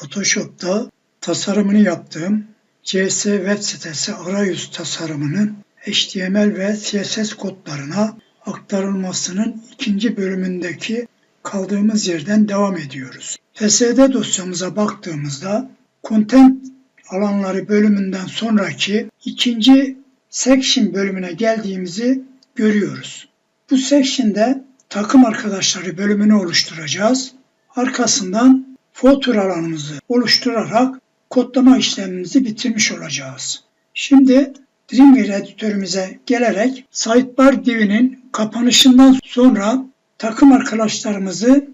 Photoshop'ta tasarımını yaptığım CS web sitesi arayüz tasarımının HTML ve CSS kodlarına aktarılmasının ikinci bölümündeki kaldığımız yerden devam ediyoruz. PSD dosyamıza baktığımızda Content alanları bölümünden sonraki ikinci section bölümüne geldiğimizi görüyoruz. Bu section'de takım arkadaşları bölümünü oluşturacağız. Arkasından footer alanımızı oluşturarak kodlama işlemimizi bitirmiş olacağız. Şimdi Dreamweaver editörümüze gelerek sidebar divinin kapanışından sonra takım arkadaşlarımızı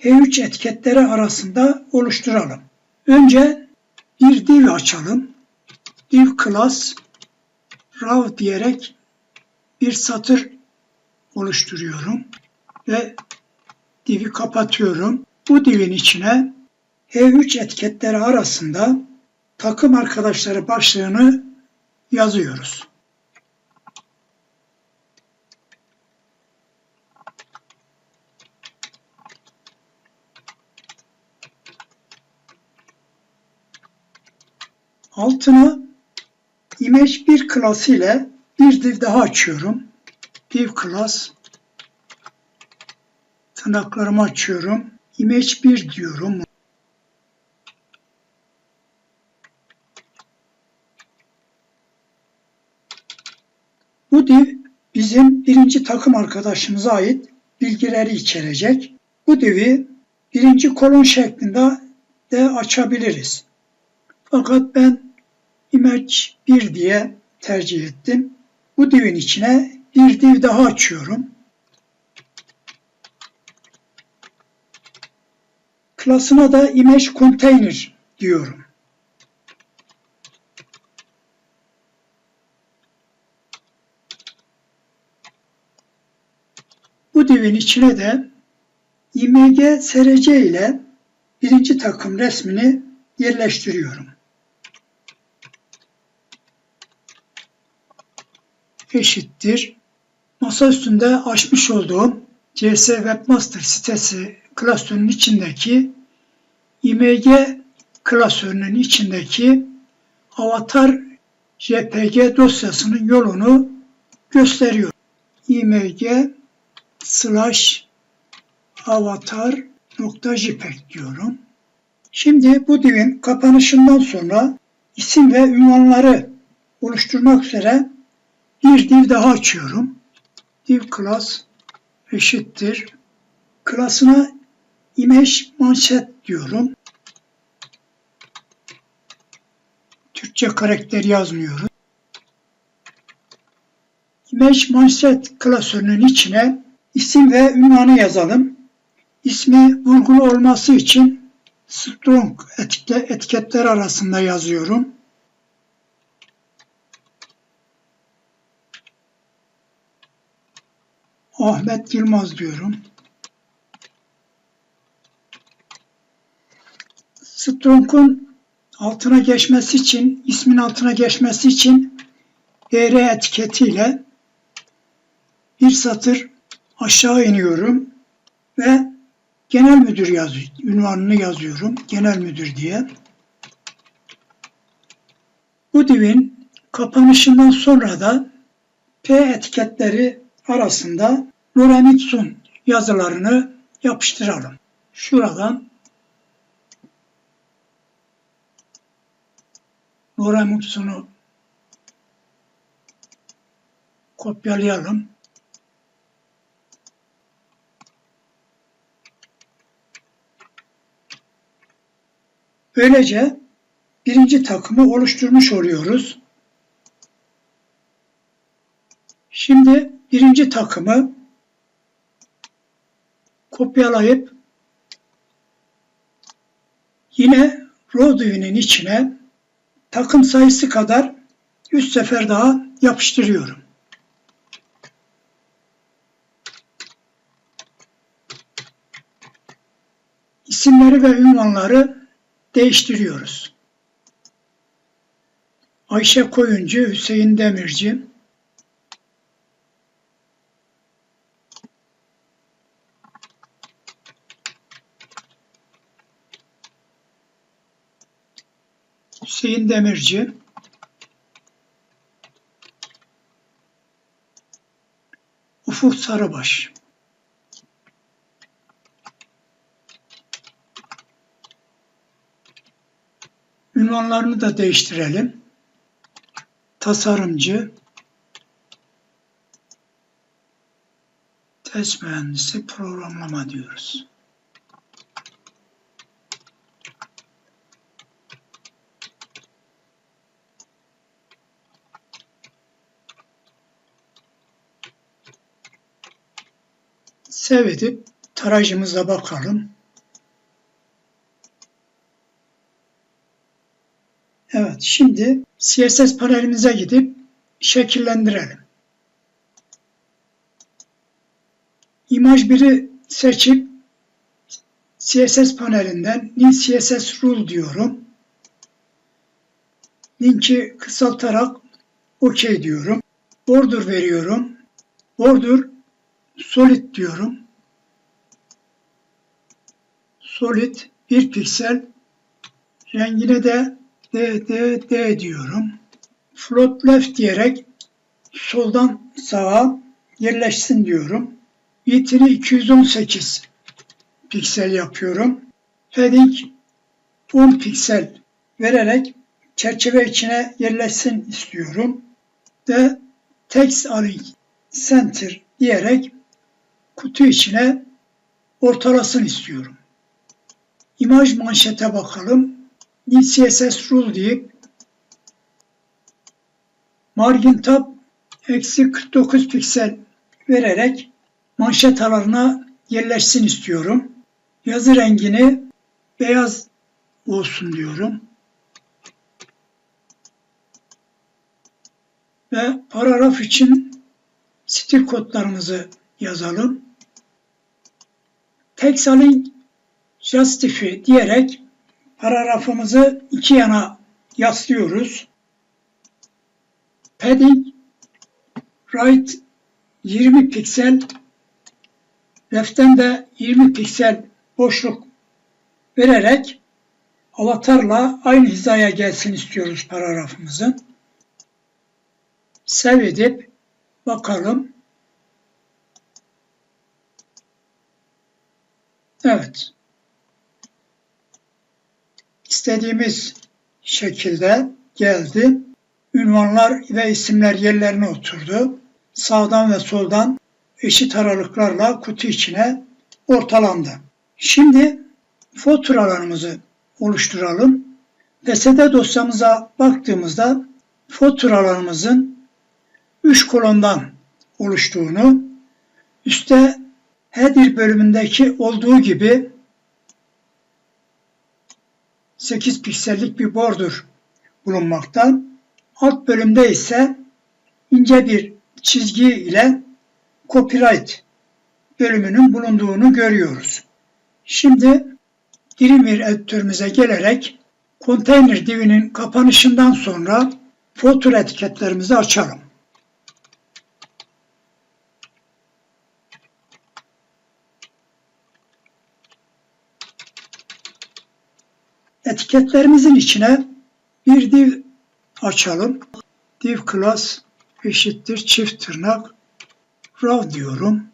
H3 etiketleri arasında oluşturalım. Önce bir div açalım. Div class raw diyerek bir satır oluşturuyorum ve divi kapatıyorum. Bu divin içine H3 etiketleri arasında takım arkadaşları başlığını yazıyoruz. Altına image 1 klası ile bir div daha açıyorum. Div class tırnaklarımı açıyorum. Image 1 diyorum. Bu div bizim birinci takım arkadaşımıza ait bilgileri içerecek. Bu divi birinci kolon şeklinde de açabiliriz. Fakat ben image 1 diye tercih ettim. Bu divin içine bir div daha açıyorum. Klasına da image container diyorum. Bu divin içine de img src ile birinci takım resmini yerleştiriyorum. Eşittir. Masa üstünde açmış olduğum CS Webmaster sitesi klasörünün içindeki img klasörünün içindeki avatar JPG dosyasının yolunu gösteriyor. img slash avatar.jpg diyorum. Şimdi bu divin kapanışından sonra isim ve ünvanları oluşturmak üzere bir div daha açıyorum. Div class eşittir. Klasına image manşet diyorum. Türkçe karakter yazmıyoruz. Image manşet klasörünün içine isim ve ünvanı yazalım. İsmi vurgulu olması için strong etiketler arasında yazıyorum. Ahmet Yılmaz diyorum. Strong'un altına geçmesi için, ismin altına geçmesi için BR etiketiyle bir satır aşağı iniyorum ve genel müdür yazıyor, ünvanını yazıyorum. Genel müdür diye. Bu divin kapanışından sonra da P etiketleri arasında Lorenitsun yazılarını yapıştıralım. Şuradan Lorenitsun'u kopyalayalım. Böylece birinci takımı oluşturmuş oluyoruz. Şimdi birinci takımı kopyalayıp yine row divinin içine takım sayısı kadar 3 sefer daha yapıştırıyorum. İsimleri ve ünvanları değiştiriyoruz. Ayşe Koyuncu, Hüseyin Demirci, Hüseyin Demirci, Ufuk Sarıbaş. Ünvanlarını da değiştirelim. Tasarımcı, test mühendisi, programlama diyoruz. Sev edip tarayıcımıza bakalım. Evet, şimdi CSS panelimize gidip şekillendirelim. İmaj 1'i seçip CSS panelinden New CSS Rule diyorum. Linki kısaltarak OK diyorum. Border veriyorum. Border Solid diyorum. Solid 1 piksel rengine de D, D, D diyorum. Float left diyerek soldan sağa yerleşsin diyorum. Bitini 218 piksel yapıyorum. Padding 10 piksel vererek çerçeve içine yerleşsin istiyorum. Ve text align center diyerek kutu içine ortalasın istiyorum. İmaj manşete bakalım. New CSS Rule deyip margin tab eksi 49 piksel vererek manşet alanına yerleşsin istiyorum. Yazı rengini beyaz olsun diyorum. Ve paragraf için stil kodlarımızı yazalım. Text align justify diyerek paragrafımızı iki yana yaslıyoruz. Padding right 20 piksel left'ten de 20 piksel boşluk vererek avatarla aynı hizaya gelsin istiyoruz paragrafımızın. Save edip bakalım. Evet. İstediğimiz şekilde geldi. Ünvanlar ve isimler yerlerine oturdu. Sağdan ve soldan eşit aralıklarla kutu içine ortalandı. Şimdi faturalarımızı oluşturalım. PSD dosyamıza baktığımızda faturalarımızın 3 kolondan oluştuğunu, üstte header bölümündeki olduğu gibi 8 piksellik bir border bulunmakta. Alt bölümde ise ince bir çizgi ile copyright bölümünün bulunduğunu görüyoruz. Şimdi Dreamweaver editörümüze gelerek Container divinin kapanışından sonra fotur etiketlerimizi açalım. Etiketlerimizin içine bir div açalım. Div class eşittir çift tırnak raw diyorum.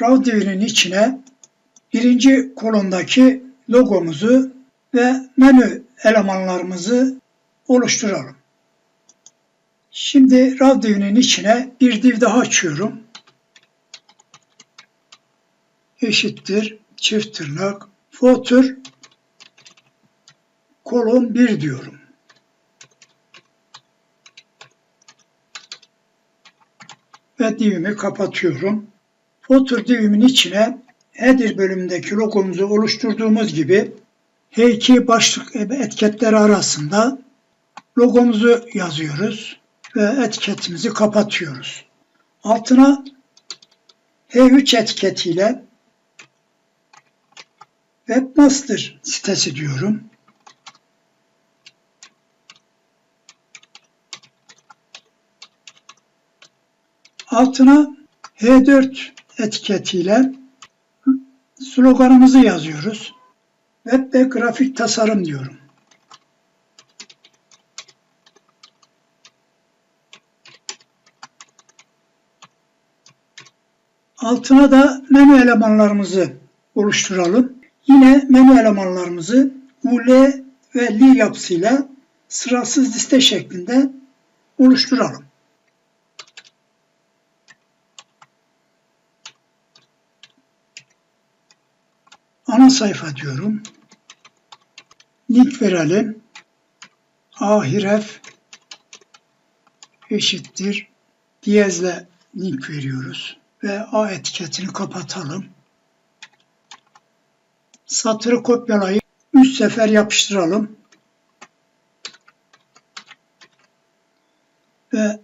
Raw divinin içine birinci kolondaki logomuzu ve menü elemanlarımızı oluşturalım. Şimdi raw divinin içine bir div daha açıyorum. Eşittir çift tırnak footer kolon 1 diyorum. Ve divimi kapatıyorum. Footer divimin içine header bölümündeki logomuzu oluşturduğumuz gibi H2 başlık etiketleri arasında logomuzu yazıyoruz ve etiketimizi kapatıyoruz. Altına H3 etiketiyle Webmaster sitesi diyorum. Altına H4 etiketiyle sloganımızı yazıyoruz Web ve grafik tasarım diyorum. Altına da menü elemanlarımızı oluşturalım. Yine menü elemanlarımızı UL ve Li yapısıyla sırasız liste şeklinde oluşturalım. Ana sayfa diyorum. Link verelim. Ahiref eşittir. Diyezle link veriyoruz. Ve A etiketini kapatalım. Satırı kopyalayıp 3 sefer yapıştıralım. Ve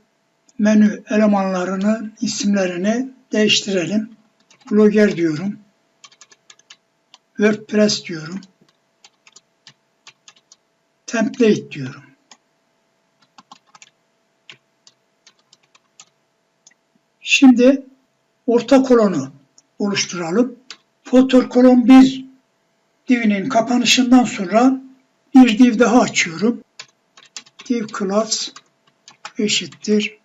menü elemanlarını, isimlerini değiştirelim. Blogger diyorum. WordPress diyorum. Template diyorum. Şimdi orta kolonu oluşturalım. Fotor kolon 1 divinin kapanışından sonra bir div daha açıyorum. Div class eşittir.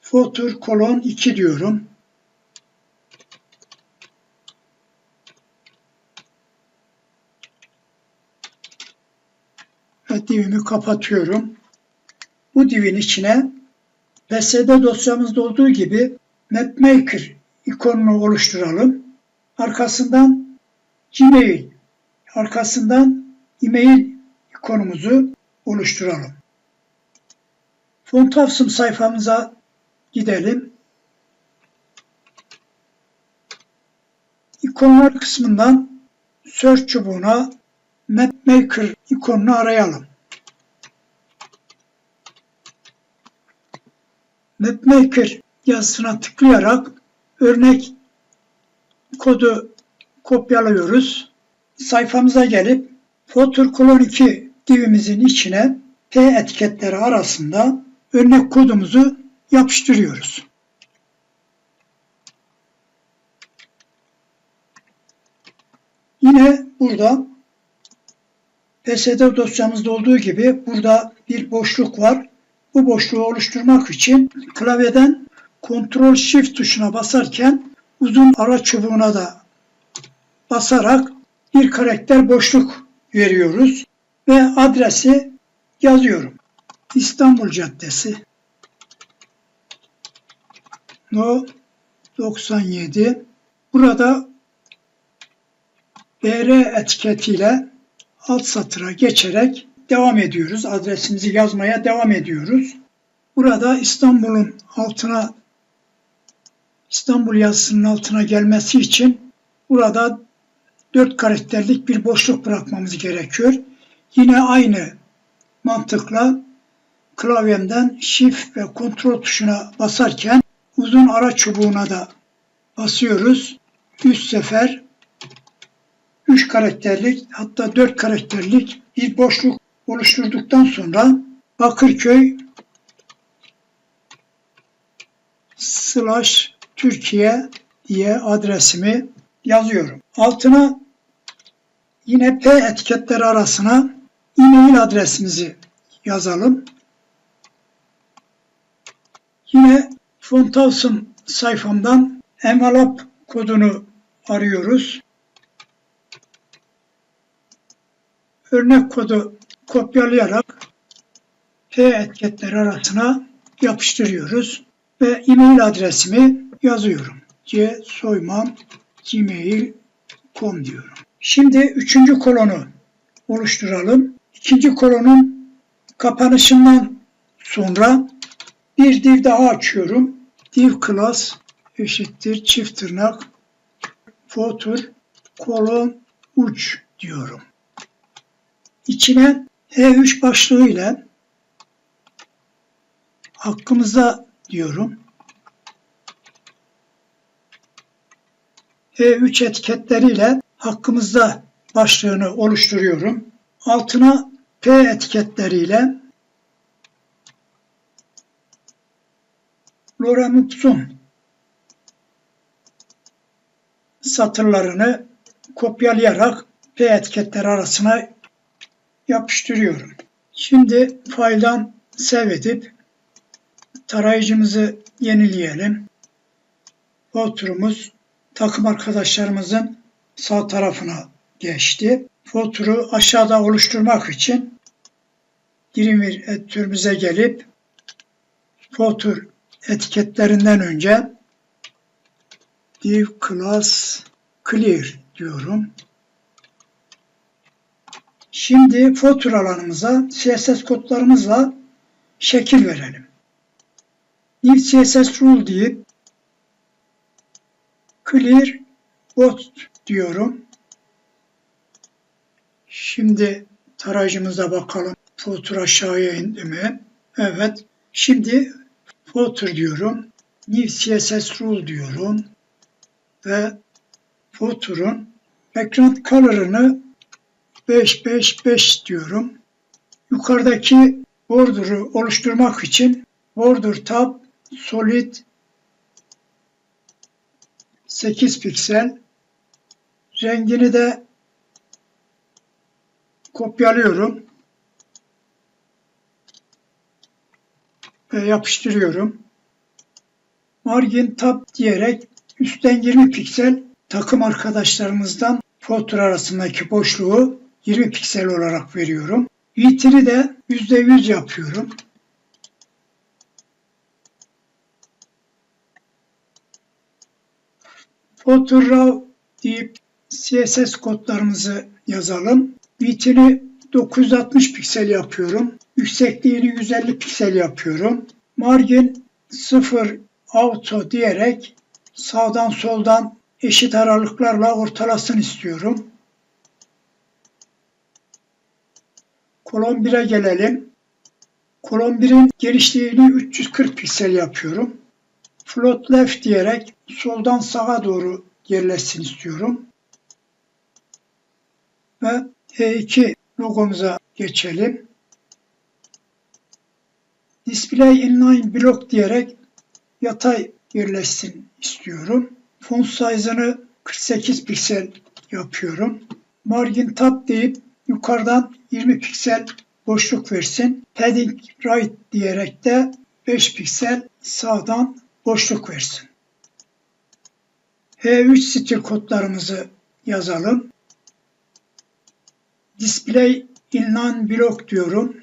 Fotor kolon 2 diyorum. ve divimi kapatıyorum. Bu divin içine PSD dosyamızda olduğu gibi MapMaker ikonunu oluşturalım. Arkasından Gmail, arkasından e-mail ikonumuzu oluşturalım. Fontavsım sayfamıza gidelim. İkonlar kısmından search çubuğuna MapMaker ikonunu arayalım. MapMaker yazısına tıklayarak örnek kodu kopyalıyoruz. Sayfamıza gelip Photor Colon 2 divimizin içine P etiketleri arasında örnek kodumuzu yapıştırıyoruz. Yine burada PSD dosyamızda olduğu gibi burada bir boşluk var. Bu boşluğu oluşturmak için klavyeden Ctrl Shift tuşuna basarken uzun ara çubuğuna da basarak bir karakter boşluk veriyoruz ve adresi yazıyorum. İstanbul Caddesi No 97 Burada BR etiketiyle alt satıra geçerek devam ediyoruz. Adresimizi yazmaya devam ediyoruz. Burada İstanbul'un altına İstanbul yazısının altına gelmesi için burada dört karakterlik bir boşluk bırakmamız gerekiyor. Yine aynı mantıkla klavyemden Shift ve Ctrl tuşuna basarken uzun ara çubuğuna da basıyoruz. Üç sefer 3 karakterlik hatta 4 karakterlik bir boşluk oluşturduktan sonra Bakırköy slash Türkiye diye adresimi yazıyorum. Altına yine P etiketleri arasına e-mail adresimizi yazalım. Yine Fontavsım sayfamdan envelope kodunu arıyoruz. örnek kodu kopyalayarak P etiketleri arasına yapıştırıyoruz ve e-mail adresimi yazıyorum. C diyorum. Şimdi üçüncü kolonu oluşturalım. İkinci kolonun kapanışından sonra bir div daha açıyorum. Div class eşittir çift tırnak footer kolon uç diyorum içine E3 başlığı ile hakkımızda diyorum. E3 etiketleriyle hakkımızda başlığını oluşturuyorum. Altına P etiketleriyle Lorentz'un satırlarını kopyalayarak ve etiketler arasına yapıştırıyorum. Şimdi failden save edip tarayıcımızı yenileyelim. Foturumuz takım arkadaşlarımızın sağ tarafına geçti. Foturu aşağıda oluşturmak için Dreamweaver editörümüze gelip fotur etiketlerinden önce div class clear diyorum. Şimdi fotur alanımıza CSS kodlarımızla şekil verelim. New CSS rule deyip clear bot diyorum. Şimdi tarayıcımıza bakalım. Fotur aşağıya indi mi? Evet. Şimdi fotur diyorum. New CSS rule diyorum. Ve foturun background color'ını 555 diyorum. Yukarıdaki border'ı oluşturmak için border tab solid 8 piksel rengini de kopyalıyorum ve yapıştırıyorum. Margin tab diyerek üstten 20 piksel takım arkadaşlarımızdan fotoğraf arasındaki boşluğu 20 piksel olarak veriyorum. Vitri de %100 yapıyorum. Fotoğraf deyip CSS kodlarımızı yazalım. Vitri 960 piksel yapıyorum. Yüksekliğini 150 piksel yapıyorum. Margin 0 auto diyerek sağdan soldan eşit aralıklarla ortalasın istiyorum. Kolon 1'e gelelim. Kolon 1'in genişliğini 340 piksel yapıyorum. Float left diyerek soldan sağa doğru yerleşsin istiyorum. Ve E2 logomuza geçelim. Display inline block diyerek yatay yerleşsin istiyorum. Font size'ını 48 piksel yapıyorum. Margin tab deyip yukarıdan 20 piksel boşluk versin. Padding right diyerek de 5 piksel sağdan boşluk versin. H3 stil kodlarımızı yazalım. Display inline block diyorum.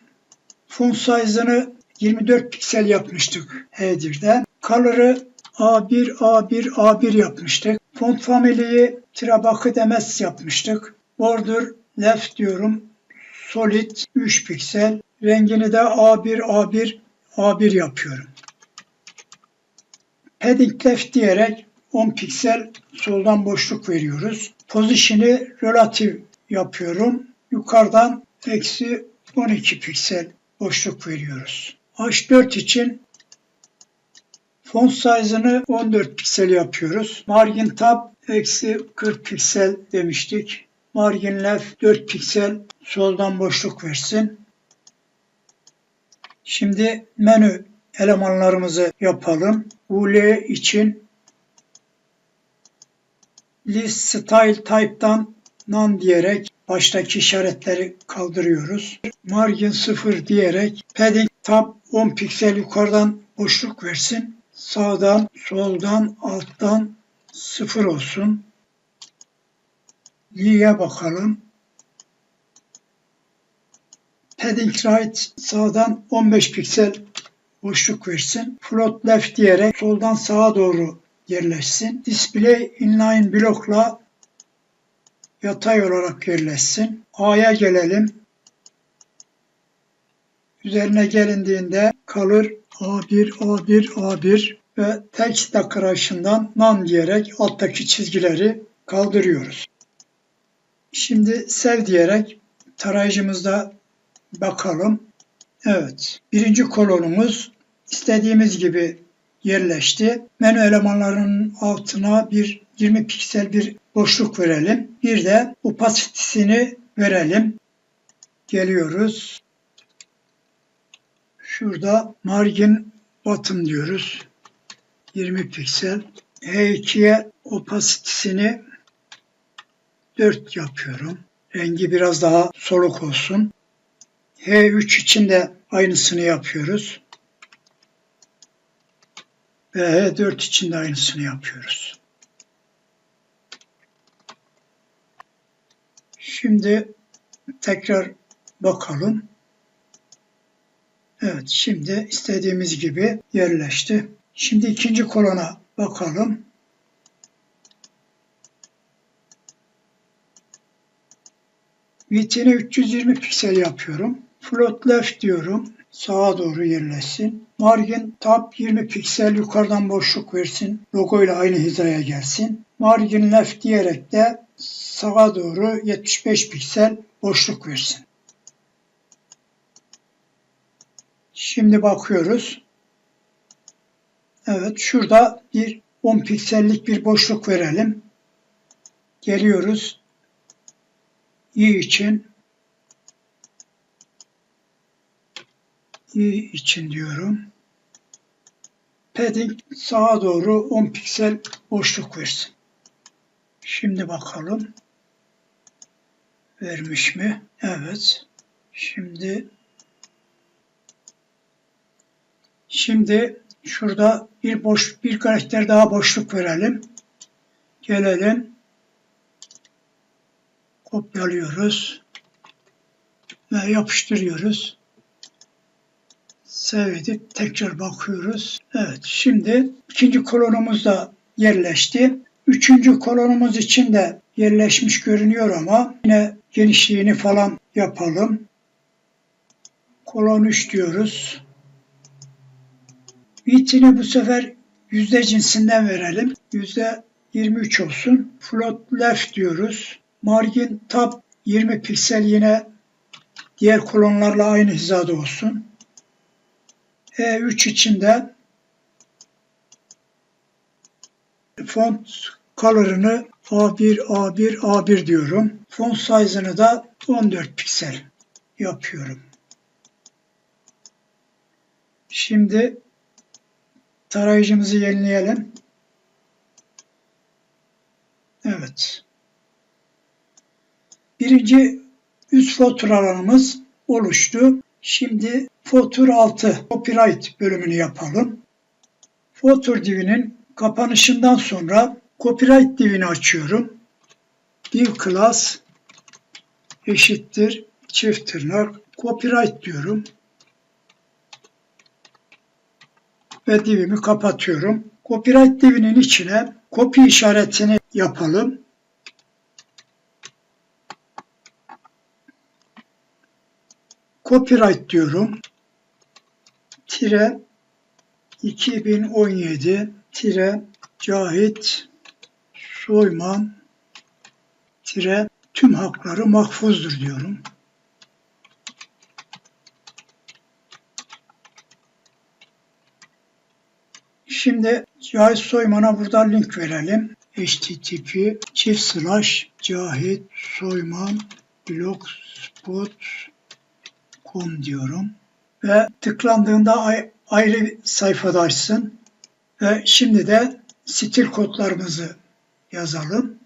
Font size'ını 24 piksel yapmıştık H1'de. Color'ı A1, A1, A1 yapmıştık. Font family'yi Trabakı Demes yapmıştık. Border left diyorum. Solid 3 piksel. Rengini de A1, A1, A1 yapıyorum. Padding left diyerek 10 piksel soldan boşluk veriyoruz. Position'i relatif yapıyorum. Yukarıdan eksi 12 piksel boşluk veriyoruz. H4 için font size'ını 14 piksel yapıyoruz. Margin tab eksi 40 piksel demiştik. Margin left 4 piksel soldan boşluk versin. Şimdi menü elemanlarımızı yapalım. UL için list style type'dan none diyerek baştaki işaretleri kaldırıyoruz. Margin 0 diyerek padding tab 10 piksel yukarıdan boşluk versin. Sağdan, soldan, alttan 0 olsun. Y'ye bakalım. Padding right sağdan 15 piksel boşluk versin. Float left diyerek soldan sağa doğru yerleşsin. Display inline blokla yatay olarak yerleşsin. A'ya gelelim. Üzerine gelindiğinde kalır A1, A1, A1 ve text decoration'dan none diyerek alttaki çizgileri kaldırıyoruz. Şimdi sev diyerek tarayıcımızda bakalım. Evet. Birinci kolonumuz istediğimiz gibi yerleşti. Menü elemanlarının altına bir 20 piksel bir boşluk verelim. Bir de opasitesini verelim. Geliyoruz. Şurada margin bottom diyoruz. 20 piksel. H2'ye opasitesini 4 yapıyorum. Rengi biraz daha soluk olsun. H3 için de aynısını yapıyoruz. Ve H4 için de aynısını yapıyoruz. Şimdi tekrar bakalım. Evet şimdi istediğimiz gibi yerleşti. Şimdi ikinci kolona bakalım. Vitini 320 piksel yapıyorum. Float left diyorum. Sağa doğru yerleşsin. Margin tab 20 piksel yukarıdan boşluk versin. Logo ile aynı hizaya gelsin. Margin left diyerek de sağa doğru 75 piksel boşluk versin. Şimdi bakıyoruz. Evet şurada bir 10 piksellik bir boşluk verelim. Geliyoruz. i için i için diyorum. Padding sağa doğru 10 piksel boşluk versin. Şimdi bakalım. Vermiş mi? Evet. Şimdi Şimdi şurada bir boş bir karakter daha boşluk verelim. Gelelim. Kopyalıyoruz. Ve yapıştırıyoruz. Save edip tekrar bakıyoruz. Evet şimdi ikinci kolonumuz da yerleşti. Üçüncü kolonumuz için de yerleşmiş görünüyor ama yine genişliğini falan yapalım. Kolon 3 diyoruz. Vitini bu sefer yüzde cinsinden verelim. Yüzde 23 olsun. Float left diyoruz. Margin tab 20 piksel yine diğer kolonlarla aynı hizada olsun. E3 için de font color'ını A1, A1, A1 diyorum. Font size'ını da 14 piksel yapıyorum. Şimdi tarayıcımızı yenileyelim. Evet. Birinci üst fotur alanımız oluştu. Şimdi fotur 6 copyright bölümünü yapalım. Fotur divinin kapanışından sonra copyright divini açıyorum. Div class eşittir çift tırnak copyright diyorum. Ve divimi kapatıyorum. Copyright divinin içine copy işaretini yapalım. Copyright diyorum. Tire 2017 tire Cahit Soyman tire tüm hakları mahfuzdur diyorum. Şimdi Cahit Soyman'a burada link verelim. http çift slash Cahit Soyman blogspot.com diyorum. Ve tıklandığında ayrı sayfada açsın. Ve şimdi de stil kodlarımızı yazalım.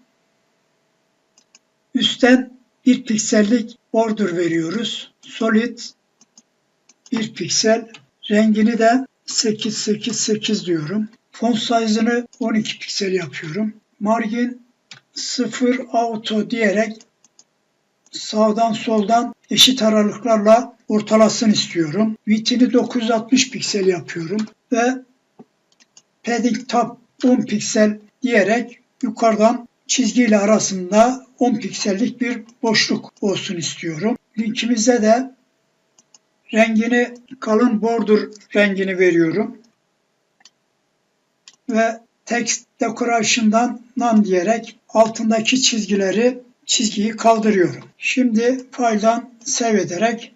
Üstten bir piksellik border veriyoruz. Solid bir piksel. Rengini de 888 diyorum. Font size'ını 12 piksel yapıyorum. Margin 0 auto diyerek sağdan soldan eşit aralıklarla ortalasın istiyorum. Vitini 960 piksel yapıyorum ve padding tab 10 piksel diyerek yukarıdan çizgiyle arasında 10 piksellik bir boşluk olsun istiyorum. Linkimizde de rengini kalın border rengini veriyorum. Ve text decoration'dan none diyerek altındaki çizgileri çizgiyi kaldırıyorum. Şimdi failden save ederek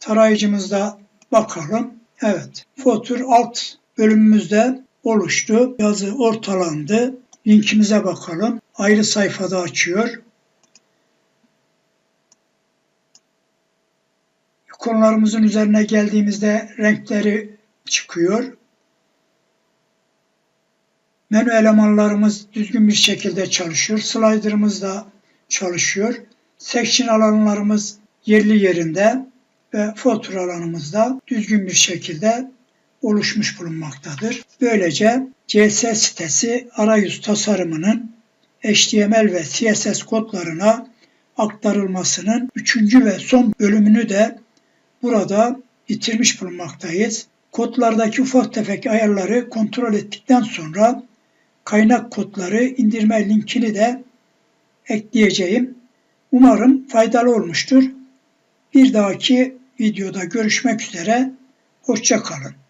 tarayıcımızda bakalım. Evet. Fotur alt bölümümüzde oluştu. Yazı ortalandı. Linkimize bakalım. Ayrı sayfada açıyor. Konularımızın üzerine geldiğimizde renkleri çıkıyor. Menü elemanlarımız düzgün bir şekilde çalışıyor. Slider'ımız da çalışıyor. Section alanlarımız yerli yerinde ve fotoğraf alanımız da düzgün bir şekilde oluşmuş bulunmaktadır. Böylece CS sitesi arayüz tasarımının HTML ve CSS kodlarına aktarılmasının üçüncü ve son bölümünü de burada bitirmiş bulunmaktayız. Kodlardaki ufak tefek ayarları kontrol ettikten sonra kaynak kodları indirme linkini de ekleyeceğim. Umarım faydalı olmuştur. Bir dahaki videoda görüşmek üzere. Hoşça kalın.